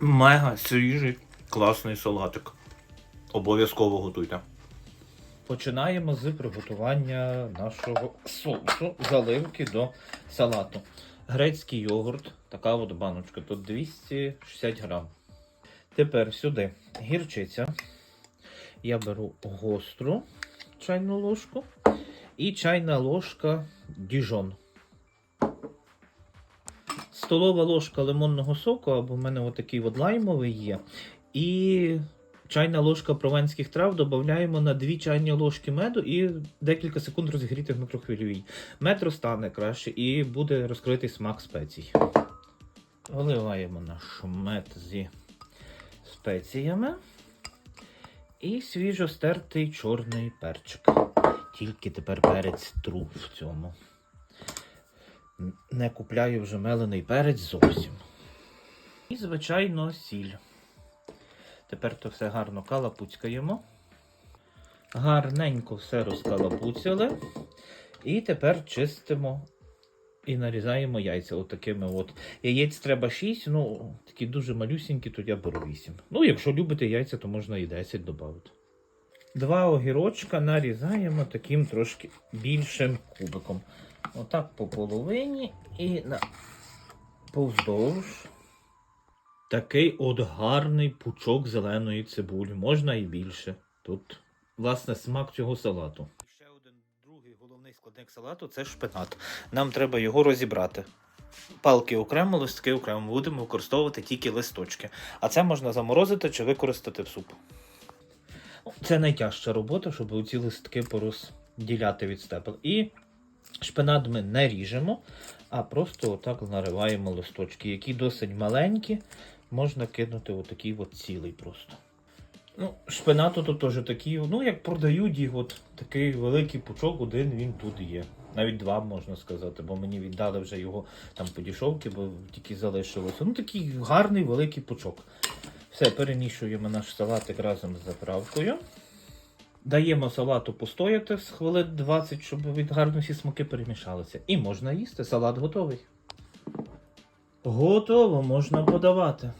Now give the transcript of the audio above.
Мега свіжий, класний салатик. Обов'язково готуйте. Починаємо з приготування нашого соусу, заливки до салату. Грецький йогурт, така от баночка, тут 260 грам. Тепер сюди гірчиця. Я беру гостру чайну ложку і чайна ложка діжон. Столова ложка лимонного соку, або в мене отакий от лаймовий є. І чайна ложка прованських трав додаємо на 2 чайні ложки меду і декілька секунд розігріти в мікрохвильовій. Мед розтане краще і буде розкритий смак спецій. Виливаємо наш мед зі спеціями. І свіжо стертий чорний перчик. Тільки тепер перець труп в цьому. Не купляю вже мелений перець зовсім. І, звичайно, сіль. Тепер то все гарно калапуцькаємо. Гарненько все розкалапуцяли. І тепер чистимо і нарізаємо яйця. Отакими от. Яєць треба 6, ну такі дуже малюсінькі, то я беру 8. Ну, якщо любите яйця, то можна і 10 додати. Два огірочка нарізаємо таким трошки більшим кубиком. Отак по половині і на повздовж. Такий от гарний пучок зеленої цибулі. Можна і більше. Тут, власне, смак цього салату. Ще один другий головний складник салату це шпинат. Нам треба його розібрати. Палки окремо, листки окремо. Будемо використовувати тільки листочки. А це можна заморозити чи використати в суп. Це найтяжча робота, щоб ці листки порозділяти від стебел. І шпинат ми не ріжемо, а просто отак нариваємо листочки, які досить маленькі. Можна кинути отакий от цілий просто. Ну, шпинату тут теж такий, ну як продають їх, от такий великий пучок, один він тут є. Навіть два можна сказати, бо мені віддали вже його там по дішовки, бо тільки залишилося. Ну такий гарний великий пучок. Все, перемішуємо наш салатик разом з заправкою. Даємо салату постояти з хвилин 20, щоб від гарно всі смаки перемішалися. І можна їсти. Салат готовий. Готово, можна подавати.